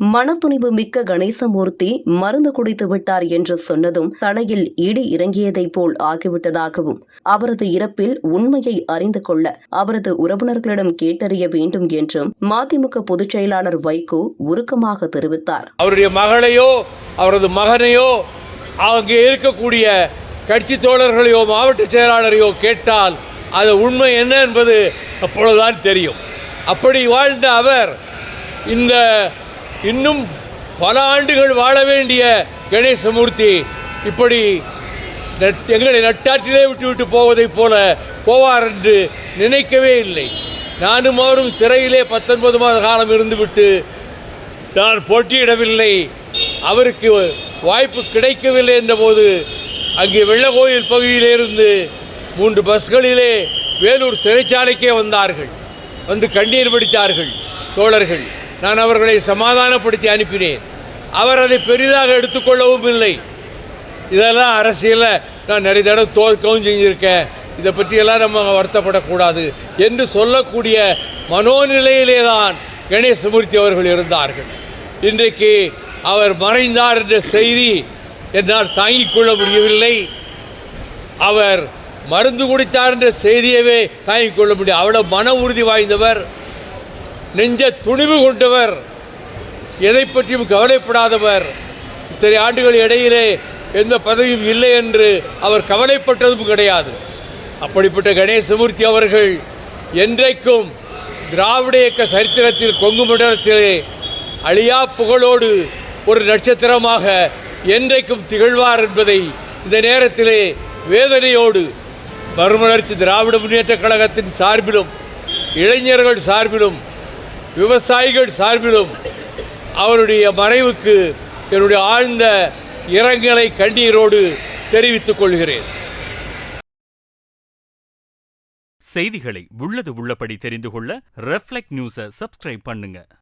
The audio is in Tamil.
மனத்துணிவு மிக்க கணேசமூர்த்தி மருந்து குடித்து விட்டார் என்று சொன்னதும் தலையில் இடி இறங்கியதைப் போல் ஆகிவிட்டதாகவும் அவரது இறப்பில் உண்மையை அறிந்து கொள்ள அவரது உறவினர்களிடம் கேட்டறிய வேண்டும் என்றும் மதிமுக பொதுச் செயலாளர் வைகோ உருக்கமாக தெரிவித்தார். அவருடைய மகளையோ அவரது மகனையோ அங்கே இருக்கக்கூடிய கட்சி தோழர்களையோ மாவட்ட செயலாளரையோ கேட்டால் அது உண்மை என்ன என்பது அப்பொழுதுதான் தெரியும். அப்படி வாழ்ந்த அவர் இந்த இன்னும் பல ஆண்டுகள் வாழ வேண்டிய கணேசமூர்த்தி இப்படி எங்களை நட்டாற்றிலே விட்டுவிட்டு போவதைப் போல போவார் என்று நினைக்கவே இல்லை. நானும் அவரும் சிறையிலே பத்தொன்பது மாத காலம் இருந்துவிட்டு நான் போட்டியிடவில்லை. அவருக்கு வாய்ப்பு கிடைக்கவில்லை என்றபோது அங்கே வெள்ளக்கோயில் பகுதியிலிருந்து மூன்று பஸ்களிலே வேலூர் சிறைச்சாலைக்கே வந்தார்கள். வந்து கண்ணீர் பிடித்தார்கள் தோழர்கள். நான் அவர்களை சமாதானப்படுத்தி அனுப்பினேன். அவர் அதை பெரிதாக எடுத்துக்கொள்ளவும் இல்லை. இதெல்லாம் அரசியலில் நான் நிறைய தடவை தோற்கவும் செஞ்சுருக்கேன். இதை பற்றியெல்லாம் நம்ம வருத்தப்படக்கூடாது என்று சொல்லக்கூடிய மனோநிலையிலே தான் கணேசமூர்த்தி அவர்கள் இருந்தார்கள். இன்றைக்கு அவர் மறைந்தார் என்ற செய்தி என்னால் தாங்கிக் கொள்ள முடியவில்லை. அவர் மருந்து குடித்தார் என்ற செய்தியவே தாங்கிக் கொள்ள முடியும் அவ்வளோ மன உறுதி வாய்ந்தவர். நெஞ்ச துணிவு கொண்டவர். எதை பற்றியும் கவலைப்படாதவர். இத்தனை ஆண்டுகள் இடையிலே எந்த பதவியும் இல்லை என்று அவர் கவலைப்பட்டதும் கிடையாது. அப்படிப்பட்ட கணேசமூர்த்தி அவர்கள் என்றைக்கும் திராவிட இயக்க சரித்திரத்தில் கொங்கு மண்டலத்திலே அழியா புகழோடு ஒரு நட்சத்திரமாக என்றைக்கும் திகழ்வார் என்பதை இந்த நேரத்திலே வேதனையோடு மறுமலர்ச்சி திராவிட முன்னேற்றக் கழகத்தின் சார்பிலும் இளைஞர்கள் சார்பிலும் விவசாயிகள் சார்பிலும் அவருடைய மறைவுக்கு என்னுடைய ஆழ்ந்த இரங்கலை கண்ணீரோடு தெரிவித்துக் கொள்கிறேன். செய்திகளை உள்ளது உள்ளபடி தெரிந்து கொள்ள ரெஃப்ளெக்ட் நியூஸை சப்ஸ்கிரைப் பண்ணுங்கள்